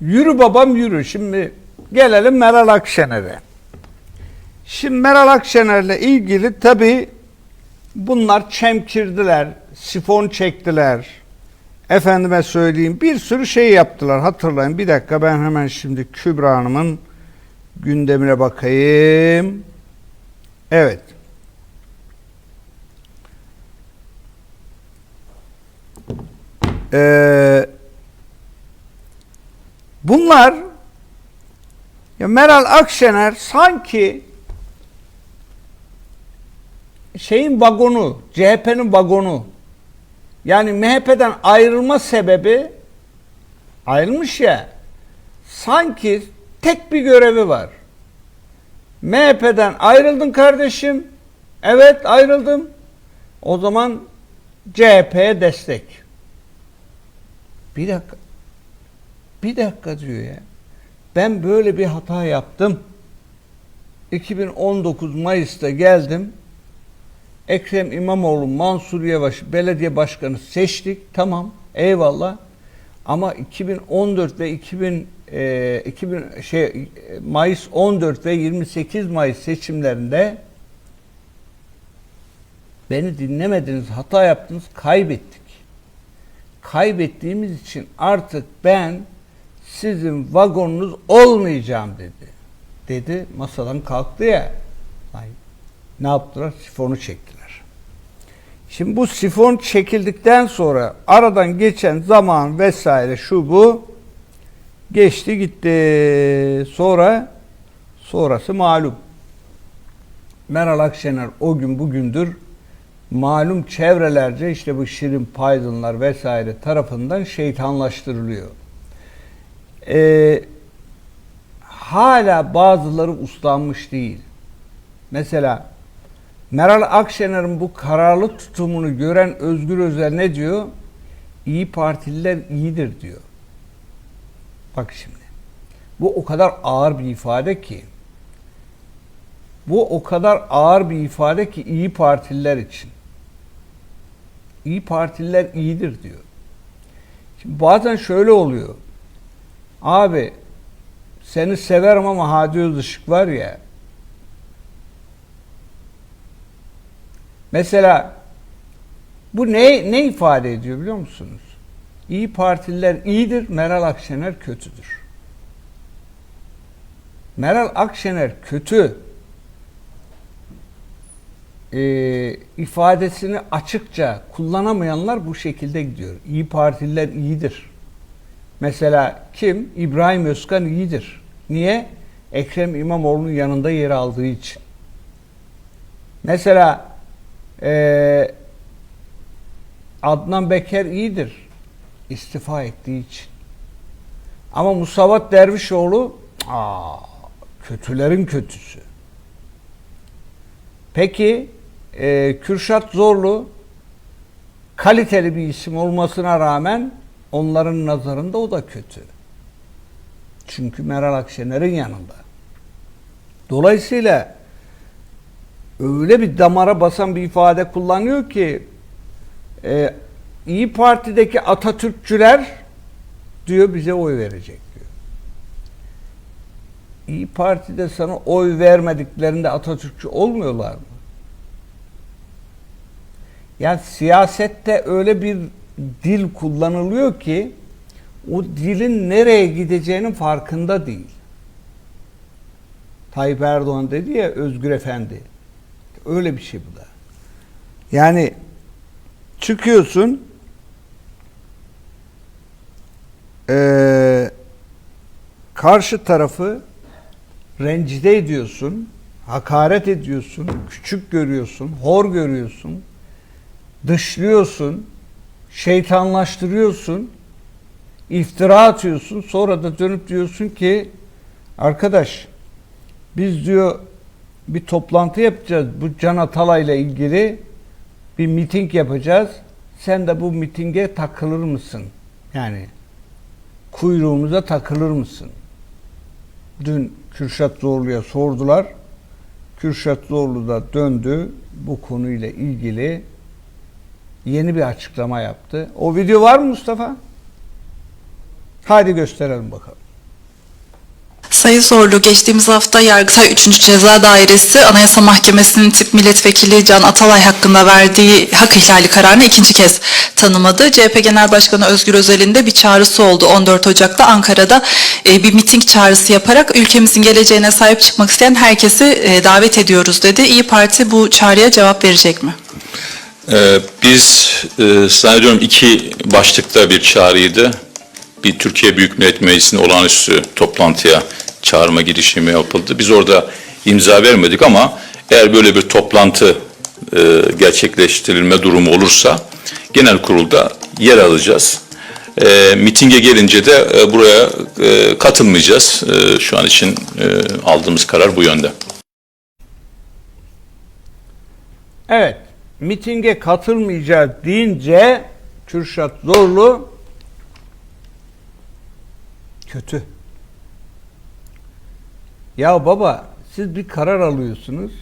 Yürü babam yürü. Şimdi gelelim Meral Akşener'e. Şimdi Meral Akşener'le ilgili tabii bunlar çemkirdiler, sifon çektiler. Efendime söyleyeyim bir sürü şey yaptılar. Hatırlayın bir dakika ben hemen şimdi Kübra Hanım'ın gündemine bakayım. Evet. Ee, bunlar ya Meral Akşener sanki şeyin vagonu, CHP'nin vagonu. Yani MHP'den ayrılma sebebi ayrılmış ya. Sanki tek bir görevi var. MHP'den ayrıldın kardeşim. Evet ayrıldım. O zaman CHP'ye destek. Bir dakika. Bir dakika diyor ya. Ben böyle bir hata yaptım. 2019 Mayıs'ta geldim. Ekrem İmamoğlu, Mansur Yavaş belediye başkanı seçtik. Tamam. Eyvallah. Ama 2014 ve 2000 e, 2000 şey Mayıs 14 ve 28 Mayıs seçimlerinde beni dinlemediniz, hata yaptınız, kaybettik. Kaybettiğimiz için artık ben sizin vagonunuz olmayacağım dedi. Dedi masadan kalktı ya. Ay, ne yaptılar? Sifonu çektiler. Şimdi bu sifon çekildikten sonra aradan geçen zaman vesaire şu bu geçti gitti. Sonra sonrası malum. Meral Akşener o gün bugündür malum çevrelerce işte bu Şirin Paydınlar vesaire tarafından şeytanlaştırılıyor. Ee, hala bazıları uslanmış değil. Mesela Meral Akşener'in bu kararlı tutumunu gören Özgür Özel ne diyor? İyi Partililer iyidir diyor. Bak şimdi. Bu o kadar ağır bir ifade ki. Bu o kadar ağır bir ifade ki iyi Partililer için. İyi Partililer iyidir diyor. Şimdi bazen şöyle oluyor. Abi seni severim ama Hadi Özışık var ya. Mesela bu ne ne ifade ediyor biliyor musunuz? İyi Partililer iyidir, Meral Akşener kötüdür. Meral Akşener kötü e, ifadesini açıkça kullanamayanlar bu şekilde gidiyor. İyi Partililer iyidir. Mesela kim? İbrahim Özkan iyidir. Niye? Ekrem İmamoğlu'nun yanında yer aldığı için. Mesela e, Adnan Beker iyidir. istifa ettiği için. Ama Musavat Dervişoğlu aa, kötülerin kötüsü. Peki e, Kürşat Zorlu kaliteli bir isim olmasına rağmen onların nazarında o da kötü. Çünkü Meral Akşener'in yanında. Dolayısıyla öyle bir damara basan bir ifade kullanıyor ki e, İyi Parti'deki Atatürkçüler diyor bize oy verecek diyor. İyi Parti'de sana oy vermediklerinde Atatürkçü olmuyorlar mı? Yani siyasette öyle bir dil kullanılıyor ki o dilin nereye gideceğinin farkında değil. Tayyip Erdoğan dedi ya Özgür Efendi. Öyle bir şey bu da. Yani çıkıyorsun eee karşı tarafı rencide ediyorsun, hakaret ediyorsun, küçük görüyorsun, hor görüyorsun, dışlıyorsun, şeytanlaştırıyorsun, iftira atıyorsun. Sonra da dönüp diyorsun ki arkadaş biz diyor bir toplantı yapacağız bu Can Atalay'la ilgili bir miting yapacağız. Sen de bu mitinge takılır mısın? Yani kuyruğumuza takılır mısın? Dün Kürşat Zorlu'ya sordular. Kürşat Zorlu da döndü bu konuyla ilgili yeni bir açıklama yaptı. O video var mı Mustafa? Hadi gösterelim bakalım. Sayın Zorlu, geçtiğimiz hafta Yargıtay 3. Ceza Dairesi Anayasa Mahkemesi'nin tip milletvekili Can Atalay hakkında verdiği hak ihlali kararını ikinci kez tanımadı. CHP Genel Başkanı Özgür Özel'in de bir çağrısı oldu 14 Ocak'ta Ankara'da e, bir miting çağrısı yaparak ülkemizin geleceğine sahip çıkmak isteyen herkesi e, davet ediyoruz dedi. İyi Parti bu çağrıya cevap verecek mi? Ee, biz e, zannediyorum iki başlıkta bir çağrıydı. Bir Türkiye Büyük Millet Meclisi'nin olağanüstü toplantıya çağırma girişimi yapıldı. Biz orada imza vermedik ama eğer böyle bir toplantı e, gerçekleştirilme durumu olursa genel kurulda yer alacağız. E, mitinge gelince de e, buraya e, katılmayacağız. E, şu an için e, aldığımız karar bu yönde. Evet, mitinge katılmayacağız deyince Kürşat Zorlu kötü. Ya baba siz bir karar alıyorsunuz.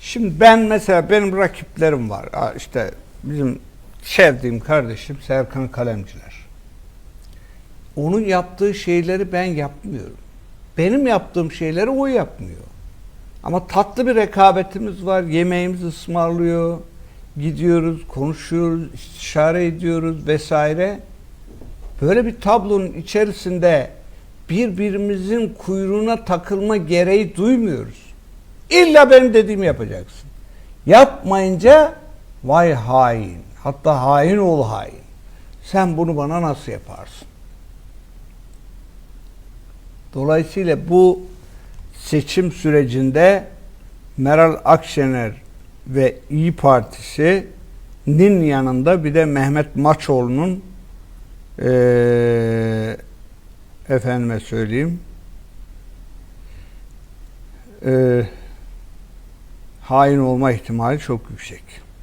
Şimdi ben mesela benim rakiplerim var. İşte bizim sevdiğim kardeşim Serkan Kalemciler. Onun yaptığı şeyleri ben yapmıyorum. Benim yaptığım şeyleri o yapmıyor. Ama tatlı bir rekabetimiz var. Yemeğimizi ısmarlıyor. Gidiyoruz, konuşuyoruz, istişare ediyoruz vesaire. Böyle bir tablonun içerisinde birbirimizin kuyruğuna takılma gereği duymuyoruz. İlla benim dediğimi yapacaksın. Yapmayınca vay hain. Hatta hain ol hain. Sen bunu bana nasıl yaparsın? Dolayısıyla bu seçim sürecinde Meral Akşener ve İyi Partisi'nin yanında bir de Mehmet Maçoğlu'nun eee efendime söyleyeyim eee hain olma ihtimali çok yüksek.